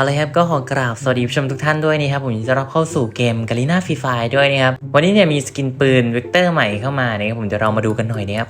เอาเลยครับก็ขอกราบสวัสดีผู้ชมทุกท่านด้วยนะครับผมยินดีต้อนรับเข้าสู่เกมกาลิน่าฟรีไฟด้วยนะครับวันนี้เนี่ยมีสกินปืนเวกเตอร์ใหม่เข้ามานะครับผมจะเรามาดูกันหน่อยนะครับ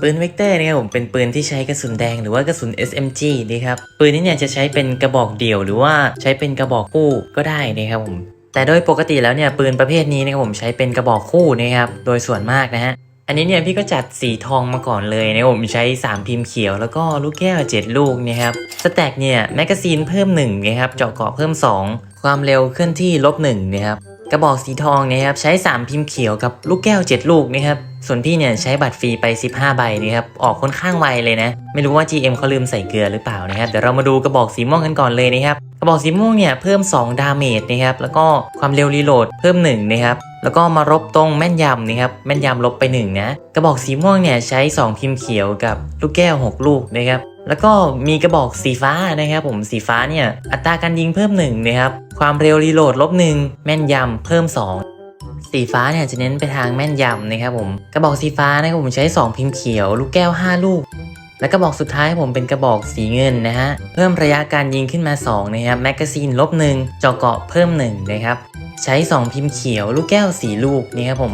ปืนเวกเตอร์นะครับผมเป็นปืนที่ใช้กระสุนแดงหรือว่ากระสุน SMG นะครับปืนนี้เนี่ยจะใช้เป็นกระบอกเดี่ยว หรือว่าใช้เป็นกระบอกคู่ก็ได้นะครับผมแต่โดยปกติแล้วเนี่ยปืนประเภทนี้นะครับผมใช้เป็นกระบอกคู่นะครับโดยส่วนมากนะฮะ อันนี้เนี่ยพี่ก็จัดสีทองมาก่อนเลยนะผมใช้ 3 พิมพ์เขียวแล้วก็ลูกแก้ว 7 ลูกนะครับสแต็กเนี่ยแมกกาซีนเพิ่ม1นะครับเจาะเกาะเพิ่ม 2 ความเร็วเคลื่อนที่ลบ1นะครับกระบอกสีทองนะครับใช้ 3 พิมพ์เขียวกับลูกแก้ว 7 ลูกนะครับส่วนพี่เนี่ยใช้บัตรฟรีไป 15 ใบนะครับออกค่อนข้างไวเลยนะ ไม่รู้ว่า GM เขาลืมใส่เกลือหรือเปล่านะครับเดี๋ยวเรามาดูกระบอกสีม่วงกันก่อนเลยนะครับ กระบอกสีม่วงเนี่ยเพิ่ม 2 ดาเมจนะครับแล้วก็ความเร็วรีโหลดเพิ่ม1นะครับแล้วก็มารบตรงแม่นยำนะครับแม่นยำลบไป1นะกระบอกสีม่วงเนี่ยใช้ 2 พิมพ์เขียวกับลูกแก้ว 6 ลูกนะครับแล้วก็มีกระบอกสีฟ้านะครับผมสีฟ้าเนี่ยอัตราการยิงเพิ่ม1นะครับความเร็วรีโหลดลบ1แม่นยำเพิ่ม 2สีฟ้าเนี่ยจะเน้นไปทางแม่นยำนะครับผมกระบอกสีฟ้านะครับผมใช้ 2 พิมพ์เขียว ลูกแก้ว 5 ลูก และกระบอกสุดท้ายผมเป็นกระบอกสีเงินนะฮะ เพิ่มระยะการยิงขึ้นมา 2 นะครับ แมกกาซีนลบ1เจาะเกาะเพิ่ม1นะครับ ใช้ 2 พิมพ์เขียว ลูกแก้วสีลูกนี่ครับผม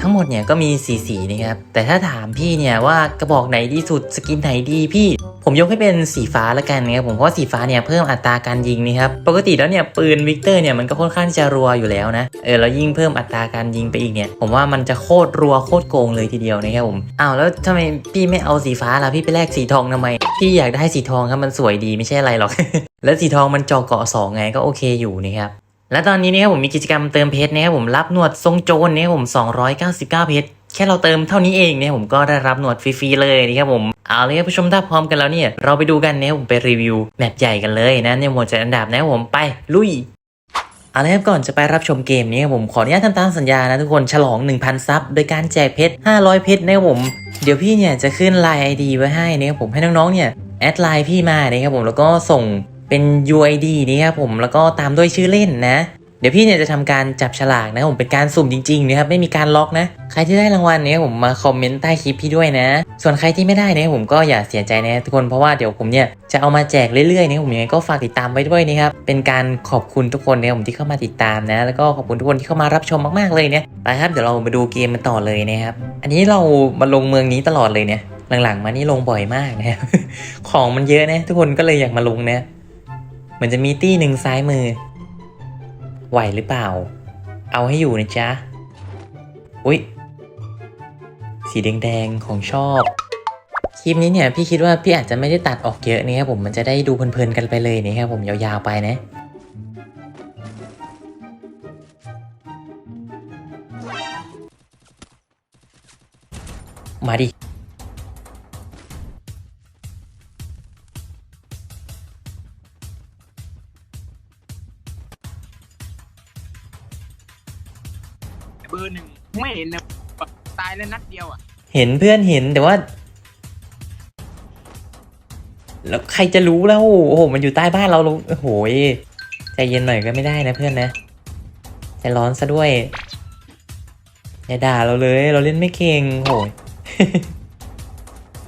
ทั้งหมดเนี่ยก็มีสีสีนะครับ แต่ถ้าถามพี่เนี่ยว่ากระบอกไหนดีสุดสกินไหนดีพี่ ผมยกให้เป็นสีฟ้าละกันนะครับผมเพราะว่าสีฟ้าเนี่ยเพิ่มอัตราการยิงนี่ครับปกติแล้วเนี่ยปืนวิกเตอร์เนี่ยมันก็ค่อนข้างจะรัวอยู่แล้วนะเออแล้วยิ่งเพิ่มอัตราการยิงไปอีกเนี่ย ผมว่ามันจะโคตรรัวโคตรโกงเลยทีเดียวนะครับผมอ้าวแล้วทำไมพี่ไม่เอาสีฟ้าล่ะพี่ไปแลกสีทองทำไมพี่อยากได้สีทองครับมันสวยดีไม่ใช่อะไรหรอก แล้วสีทองมันจอเกาะสองไงก็โอเคอยู่นะครับ และตอนนี้เนี่ยผมมีกิจกรรมเติมเพชรนะครับผมรับหนวดทรงโจรเนี่ยผม 299 เพชรแค่เราเติมเท่านี้เองเนี่ยผมก็ได้รับหนวดฟรีๆเลยนะครับผมเอาเลยครับผู้ชมถ้าพร้อมกันแล้วเนี่ยเราไปดูกันเนี่ยผมไปรีวิวแมปใหญ่กันเลยนะในหมวดจัดอันดับนะครับผมไปลุยเอาเลยครับก่อนจะไปรับชมเกมนี้ครับผมขออนุญาตทำตามสัญญานะทุกคนฉลอง 1,000 ซับโดยการแจกเพชร 500 เพชรนะครับผม เดี๋ยวพี่เนี่ยจะขึ้นไลน์ ID ไว้ให้นะครับผมให้น้องๆเนี่ยแอดไลน์พี่มานะครับผมแล้วก็ส่ง เป็น UID นี่ครับผมแล้วก็ตามด้วยชื่อเล่นนะ เดี๋ยวพี่เนี่ยจะทำการจับฉลากนะผมเป็นการสุ่มจริงๆนะครับไม่มีการล็อกนะ ใครที่ได้รางวัลเนี่ยผมมาคอมเมนต์ใต้คลิปพี่ด้วยนะ ส่วนใครที่ไม่ได้เนี่ยผมก็อย่าเสียใจนะทุกคนเพราะว่าเดี๋ยวผมเนี่ยจะเอามาแจกเรื่อยๆนะผมยังไงก็ฝากติดตามไว้ด้วยนะครับเป็นการขอบคุณทุกคนเนี่ยผมที่เข้ามาติดตามนะ แล้วก็ขอบคุณทุกคนที่เข้ามารับชมมากๆเลยเนี่ยไปครับเดี๋ยวเรามาดูเกมมันต่อเลยนะครับอันนี้เรามาลงเมืองนี้ตลอดเลยเนี่ยหลังๆ มานี่ลงบ่อยมากนะครับของมันเยอะนะทุกคนก็เลยอยากมาลงนะ เหมือนจะมีตี้หนึ่งซ้ายมือ ไหวหรือเปล่า เอาให้อยู่นะจ๊ะ อุ๊ย สีแดงๆของชอบ คลิปนี้เนี่ยพี่คิดว่าพี่อาจจะไม่ได้ตัดออกเยอะนะครับผมมันจะได้ดูเพลินๆกันไปเลยนะครับผมยาวๆไปนะมาดิ เบอร์หนึ่งไม่เห็นนะตายแล้วนัดเดียวอะเห็นเพื่อนเห็นแต่ว่า แล้วใครจะรู้แล้ว โอ้โห มันอยู่ใต้บ้านเราเราโอ้โหยใจเย็นหน่อยก็ไม่ได้นะเพื่อนนะใจร้อนซะด้วยอย่าด่าเราเลย เราเล่นไม่เก่งโอ้ย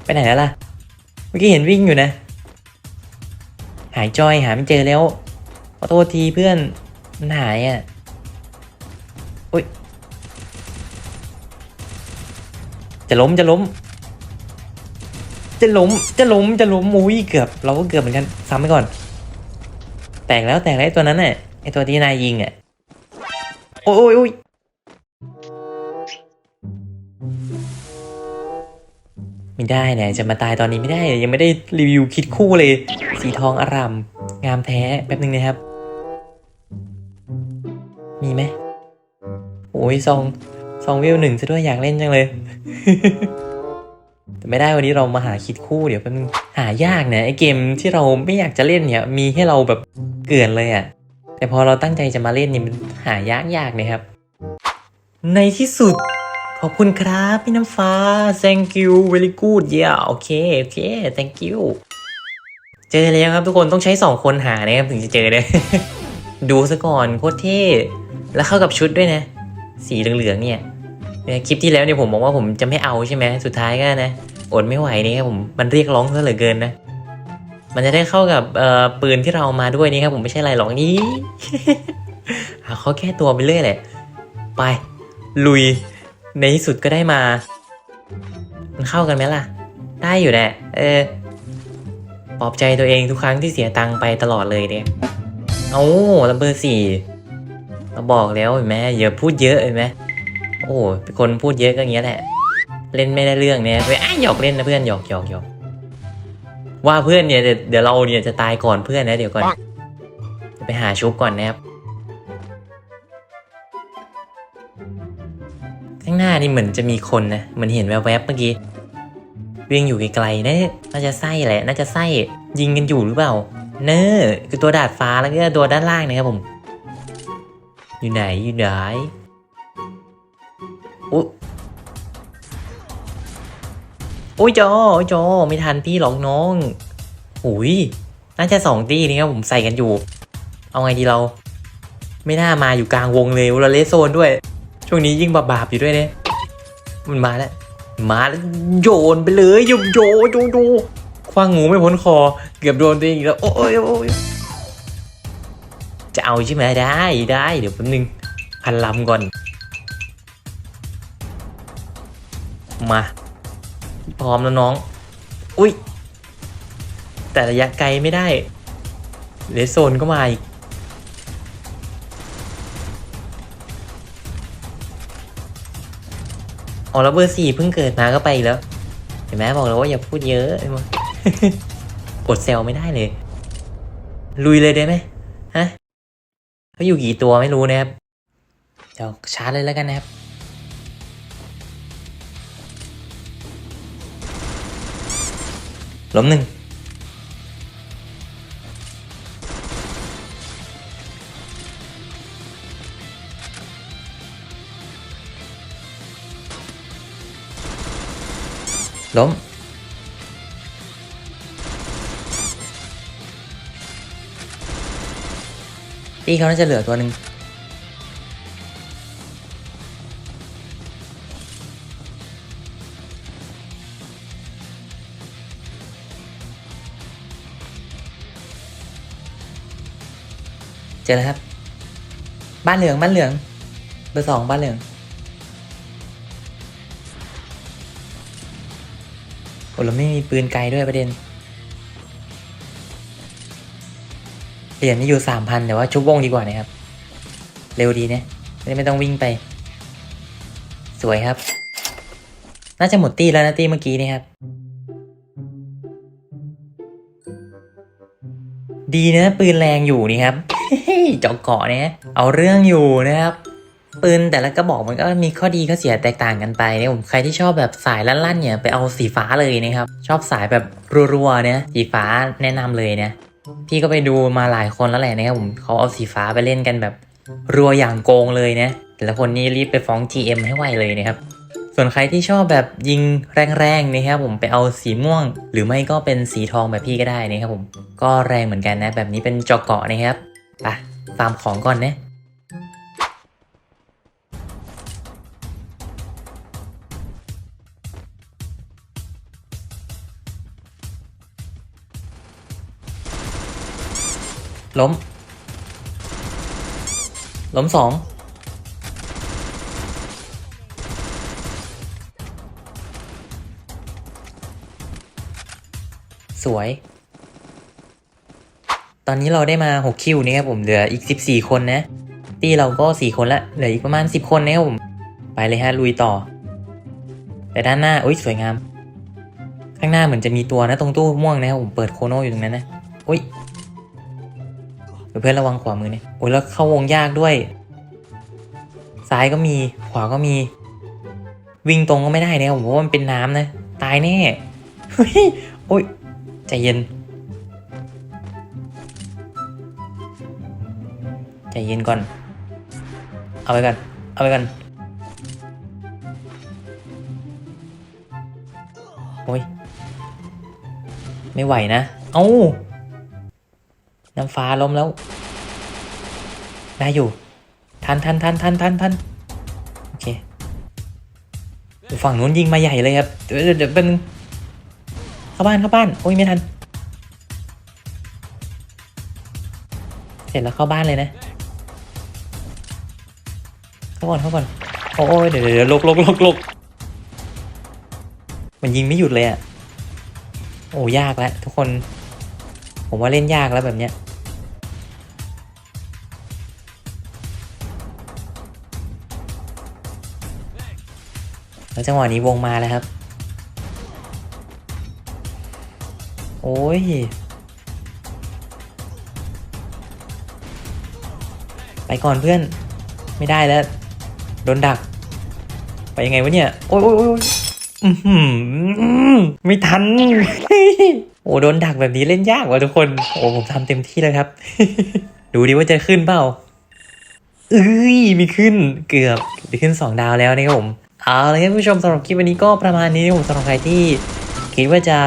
ไปไหนแล้วล่ะ เมื่อกี้เห็นวิ่งอยู่นะ หายจอยหาไม่เจอแล้วขอโทษทีเพื่อน มันหายอะ อุ้ย จะล้มจะล้ม จะล้มจะล้มจะล้มมุ้ยเกือบ เราก็เกือบเหมือนกันซ้ำไปก่อน แตกแล้วแตกแล้วไอตัวนั้นน่ะไอตัวที่นายยิงอะโอ้ยโอ้ยโอ้ยไม่ได้เนี่ยจะมาตายตอนนี้ไม่ได้ยังไม่ได้รีวิวคิดคู่เลย สีทองอารามงามแท้แป๊บนึงนะครับ มีไหมโอ้ยซอง ซองวิวหนึ่งซะด้วยอยากเล่นจังเลย แต่ไม่ได้วันนี้เรามาหาคิดคู่เดี๋ยวแป๊บนึงหายากนะไอเกมที่เราไม่อยากจะเล่นเนี่ยมีให้เราแบบเกลื่อนเลยอะ่ะ แต่พอเราตั้งใจจะมาเล่นเนี่ยมันหายากยากนะครับ ในที่สุด ขอบคุณครับพี่น้ำฟ้า thank you very good yeah โอเคโอเค thank you เจอแล้วครับทุกคนต้องใช้สองคนหานะครับถึงจะเจอเลยดูซะก่อนโคตรเท่แล้วเข้ากับชุดด้วยนะ สีเหลืองๆเนี่ยเนี่ยคลิปที่แล้วเนี่ยผมบอกว่าผมจะไม่เอาใช่ไหมสุดท้ายก็นะอดไม่ไหวนี่ครับผมมันเรียกร้องซะเหลือเกินนะมันจะได้เข้ากับเอ่อปืนที่เราเอามาด้วยนี่ครับผมไม่ใช่อะไรหรอกนี่เขาแก้ตัวไปเรื่อยแหละไป ลุยในที่สุดก็ได้มา มันเข้ากันไหมล่ะ ได้อยู่แหละเออปลอบใจตัวเองทุกครั้งที่เสียตังค์ไปตลอดเลยเนี่ยเอาลัมเบอร์สี่ เราบอกแล้วเห็นไหมอย่าพูดเยอะเห็นไหมโอ้เป็นคนพูดเยอะก็อย่างเงี้ยแหละ เล่นไม่ได้เรื่องเนี่ยไปอ้าหยอกเล่นนะเพื่อนหยอกหยอกหยอกว่าเพื่อนเนี่ยเดี๋ยวเดี๋ยวเราเนี่ยจะตายก่อนเพื่อนนะเดี๋ยวก่อนจะไปหาชุบก่อนนะครับข้างหน้านี่เหมือนจะมีคนนะเหมือนเห็นแวบๆเมื่อกี้วิ่งอยู่ไกลๆนะน่าจะไส้แหละ น่าจะไส้ยิงกันอยู่หรือเปล่า เนอคือตัวดาดฟ้าแล้วก็ตัวด้านล่างนะครับผม อยู่ไหนอยู่ไหนอุ๊ยโอ้ยจอโอ้ยจอไม่ทันพี่หรอกน้องหุยน่าจะสองตีนี่ครับผมใส่กันอยู่ เอาไงดีเรา ไม่น่ามาอยู่กลางวงเลยเราเลสโซนด้วย ช่วงนี้ยิ่งบาปๆอยู่ด้วยเนี่ยมันมาแล้วมาแล้วโยนไปเลยโยโยโยโยคว้างงูไม่พ้นคอ เกือบโดนตัวเองอีกแล้วโอ้ยโอ้ย จะเอาใช่ไหมได้ได้เดี๋ยวแป๊บนึงพันลำก่อน มา พร้อมแล้วน้อง อุ้ย แต่ระยะไกลไม่ได้เลสโซนก็มาอีกอ๋อแล้วเบอร์สี่เพิ่งเกิดมาก็ไปอีกแล้ว เห็นไหมบอกแล้วว่าอย่าพูดเยอะไอ้มอดเซลไม่ได้เลย ลุยเลยได้ไหมฮะ เขาอยู่กี่ตัวไม่รู้นะครับ เดี๋ยวชาร์จเลยแล้วกันนะครับ ล้มหนึ่งล้ม พี่เขาน่าจะเหลือตัวหนึ่งเจอแล้วครับ บ้านเหลืองบ้านเหลืองเบอร์สองบ้านเหลืองโอ้เราไม่มีปืนไกลด้วยประเด็น เหรียญนี่อยู่สามพันแต่ว่าชุบวงดีกว่านะครับ เร็วดีนะไม่ได้ไม่ต้องวิ่งไป สวยครับ น่าจะหมดตีแล้วนะตีเมื่อกี้นี่ครับ ดีนะปืนแรงอยู่นี่ครับเจาะเกาะเนี่ยเอาเรื่องอยู่นะครับปืนแต่ละกระบอกมันก็มีข้อดีข้อเสียแตกต่างกันไปเนี่ยผมใครที่ชอบแบบสายลั่นๆเนี่ยไปเอาสีฟ้าเลยนะครับ ชอบสายแบบรัวๆเนี่ยสีฟ้าแนะนำเลยเนี่ย พี่ก็ไปดูมาหลายคนแล้วแหละนะครับผมเขาเอาสีฟ้าไปเล่นกันแบบรัวอย่างโกงเลยนะแต่ละคนนี้รีบไปฟ้อง GM ให้ไวเลยนะครับ ส่วนใครที่ชอบแบบยิงแรงๆนะครับผมไปเอาสีม่วง หรือไม่ก็เป็นสีทองแบบพี่ก็ได้นะครับผมก็แรงเหมือนกันนะ แบบนี้เป็นจอกเกาะนะครับไปฟาร์มของก่อนนะ ล้ม ล้มสองสวย ตอนนี้เราได้มา 6 คิวนะครับผม เหลืออีก 14 คนนะ ตีเราก็ 4 คนละ เหลืออีกประมาณ 10 คนนะครับผม ไปเลยฮะ ลุยต่อ แต่ด้านหน้า อุ้ยสวยงาม ข้างหน้าเหมือนจะมีตัวนะตรงตู้ม่วงนะครับผม เปิดโคโนอยู่ตรงนั้นนะ อุ้ย เพื่อนระวังขวามือเนี่ยโอ้ยแล้วเข้าวงยากด้วย ซ้ายก็มีขวาก็มี วิ่งตรงก็ไม่ได้เนี่ยผมว่ามันเป็นน้ำนะ ตายแน่โอ้ยใจเย็นใจเย็นก่อน เอาไปก่อน เอาไปก่อน โอ้ย ไม่ไหวนะ เอ้า น้ำฟ้าล้มแล้วได้อยู่ ทันทันทันทันทันทันโอเคฝั่งนู้นยิงมาใหญ่เลยครับ เดี๋ยวเดี๋ยวเป็นเข้าบ้านเข้าบ้าน โอ้ยไม่ทัน เสร็จแล้วเข้าบ้านเลยนะ เข้าก่อนเข้าก่อน โอ้ยเดี๋ยวเดี๋ยวลกลกลกลกมันยิงไม่หยุดเลยอะ โอ้ยากแล้วทุกคน ผมว่าเล่นยากแล้วแบบเนี้ยแล้วจังหวะนี้วงมาแล้วครับ โอ้ย ไปก่อนเพื่อน ไม่ได้แล้ว โดนดัก ไปยังไงวะเนี่ย โอ้ยโอ้ยโอ้ย ไม่ทัน โอ้โดนดักแบบนี้เล่นยากว่ะทุกคน โอ้ผมทำเต็มที่แล้วครับ ดูดิว่าจะขึ้นเปล่าเอ้ยมีขึ้นเกือบไปขึ้น 2 ดาวแล้วนะครับผม เอาละครับผู้ชมสำหรับคลิปวันนี้ก็ประมาณนี้ผมสำหรับใครที่คิดว่าจะ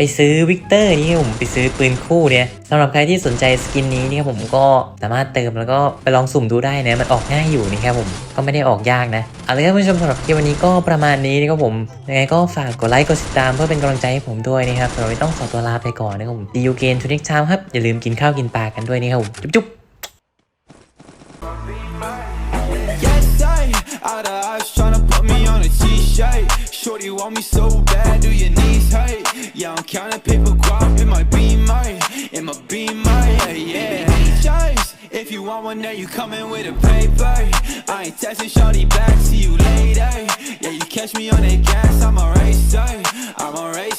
ไปซื้อวิกเตอร์นี่ครับผมไปซื้อปืนคู่เนี่ยสำหรับใครที่สนใจสกินนี้นี่ครับผมก็สามารถเติมแล้วก็ไปลองสุ่มดูได้นะมันออกง่ายอยู่นะครับผมก็ไม่ได้ออกยากนะเอาละครับผู้ชมสำหรับคลิปวันนี้ก็ประมาณนี้นะครับผมยังไงก็ฝากกดไลค์กดติดตามเพื่อเป็นกำลังใจให้ผมด้วยนะครับสำหรับต้องขอตัวลาไปก่อนนะครับผมดียูเกนทูนิกชามครับอย่าลืมกินข้าวกินปลากันด้วยนะครับผมจุ๊บ out of eyes tryna put me on a t-shirt. Shorty want me so bad, do your knees hurt? Yeah, I'm counting paper guap in my beamer, in my beamer, yeah, yeah. Choice. If you want one, then you coming with a paper. I ain't texting shawty back, see you later. Yeah, you catch me on that gas, I'm a racer, I'm a racer.